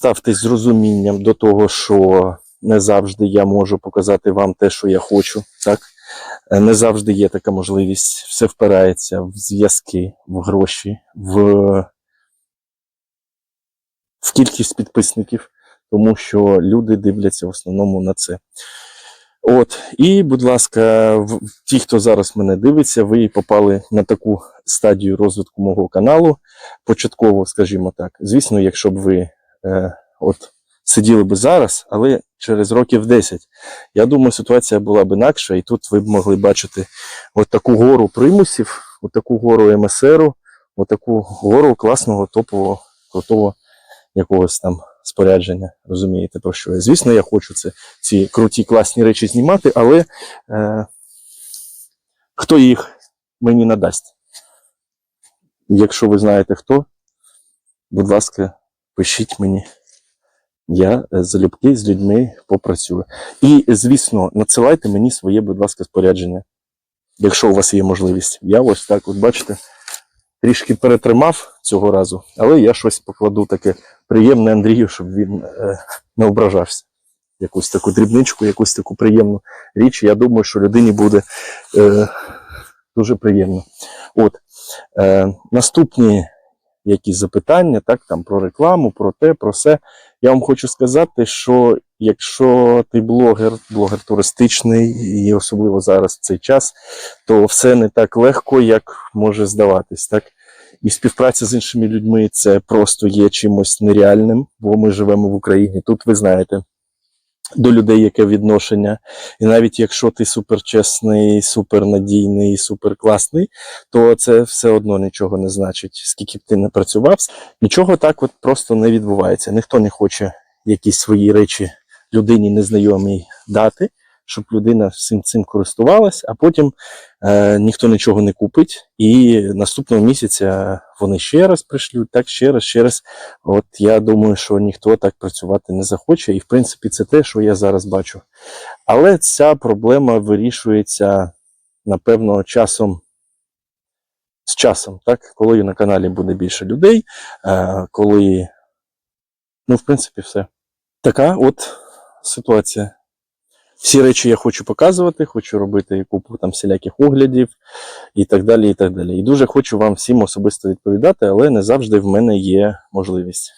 ставтесь з розумінням до того, що не завжди я можу показати вам те, що я хочу. Так? Е, Не завжди є така можливість. Все впирається в зв'язки, в гроші, в, в кількість підписників, тому що люди дивляться в основному на це. От, і, будь ласка, ті, хто зараз мене дивиться, ви попали на таку стадію розвитку мого каналу. Початково, скажімо так. Звісно, якщо б ви е, от сиділи би зараз, але через років 10, я думаю, ситуація була б інакша, і тут ви б могли бачити от таку гору примусів, от таку гору МСРу, от таку гору класного топового, крутого якогось там спорядження. Розумієте, про що я? Звісно, я хочу це, ці круті, класні речі знімати, але е, хто їх мені надасть? Якщо ви знаєте хто, будь ласка, пишіть мені. Я е, залюбки з людьми попрацюю. І, звісно, надсилайте мені своє, будь ласка, спорядження, якщо у вас є можливість. Я ось так, от бачите, трішки перетримав цього разу, але я щось покладу таке приємне Андрію, щоб він е, не ображався. Якусь таку дрібничку, якусь таку приємну річ. Я думаю, що людині буде е, дуже приємно. От, е, наступні якісь запитання, так, там про рекламу, про те, про все. Я вам хочу сказати, що якщо ти блогер, блогер туристичний, і особливо зараз цей час, то все не так легко, як може здаватись. Так? І співпраця з іншими людьми це просто є чимось нереальним, бо ми живемо в Україні. Тут ви знаєте. До людей яке відношення, і навіть якщо ти суперчесний, супернадійний, суперкласний, то це все одно нічого не значить. Скільки б ти не працював, нічого так от просто не відбувається. Ніхто не хоче якісь свої речі людині незнайомій дати, щоб людина всім цим користувалась, а потім е, ніхто нічого не купить, і наступного місяця вони ще раз пришлють, так ще раз, ще раз. От я думаю, що ніхто так працювати не захоче, і в принципі це те, що я зараз бачу. Але ця проблема вирішується, напевно, часом. З часом, так, коли на каналі буде більше людей, е, коли, ну, в принципі, все. Така от ситуація. Всі речі я хочу показувати, хочу робити купу там всіляких оглядів і так далі. І так далі. І дуже хочу вам всім особисто відповідати, але не завжди в мене є можливість.